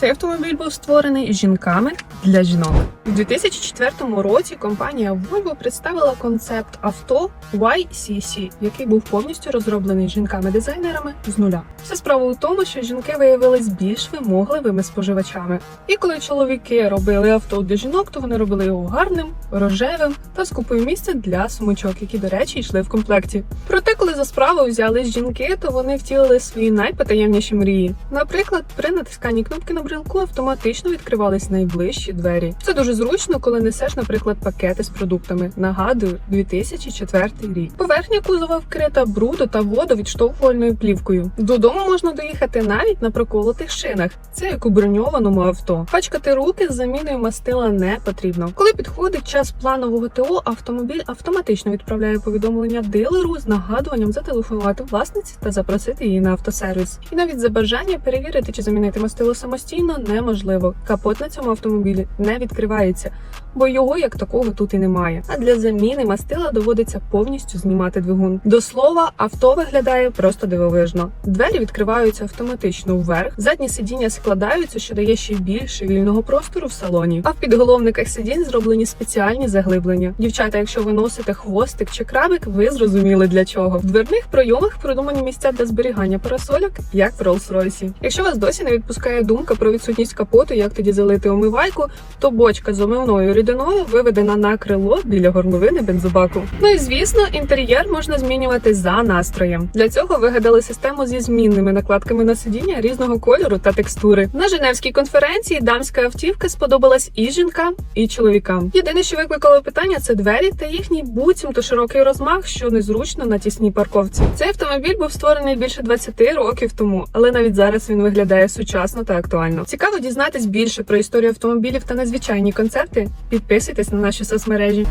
Цей автомобіль був створений жінками для жінок. У 2004 році компанія Volvo представила концепт авто YCC, який був повністю розроблений жінками-дизайнерами з нуля. Вся справа у тому, що жінки виявились більш вимогливими споживачами. І коли чоловіки робили авто для жінок, то вони робили його гарним, рожевим та з купою місця для сумочок, які, до речі, йшли в комплекті. Проте, коли за справу взялись жінки, то вони втілили свої найпотаємніші мрії. Наприклад, при натисканні кнопки на брелку автоматично відкривались найближчі двері. Це дуже зручно, коли несеш, наприклад, пакети з продуктами. Нагадую, 2004 рік. Поверхня кузова вкрита бруду та водовідштовхувальною плівкою. Додому можна доїхати навіть на проколотих шинах. Це як у броньованому авто. Пачкати руки з заміною мастила не потрібно. Коли підходить час планового ТО, автомобіль автоматично відправляє повідомлення дилеру з нагадуванням зателефонувати власниці та запросити її на автосервіс. І навіть за бажання перевірити чи замінити мастило самостійно неможливо. Капот на цьому автомобілі не відкривається, бо його як такого тут і немає. А для заміни мастила доводиться повністю знімати двигун. До слова, авто виглядає просто дивовижно. Двері відкриваються автоматично вверх, задні сидіння складаються, що дає ще більше вільного простору в салоні. А в підголовниках сидінь зроблені спеціальні заглиблення. Дівчата, якщо ви носите хвостик чи крабик, ви зрозуміли для чого. В дверних пройомах продумані місця для зберігання парасольок, як в Rolls-Royce. Якщо вас досі не відпускає думка про відсутність капоту, як тоді залити омивайку, то бочка з омивною рідиною виведена на крило біля горловини бензобаку. Ну і звісно, інтер'єр можна змінювати за настроєм. Для цього вигадали систему зі змінними накладками на сидіння різного кольору та текстури. На Женевській конференції дамська автівка сподобалась і жінкам, і чоловікам. Єдине, що викликало питання, це двері та їхній буцімто широкий розмах, що незручно на тісній парковці. Цей автомобіль був створений більше 20 років тому, але навіть зараз він виглядає сучасно та актуально. Цікаво дізнатись більше про історію автомобілів та незвичайні концепти. Підписуйтесь на наші соцмережі.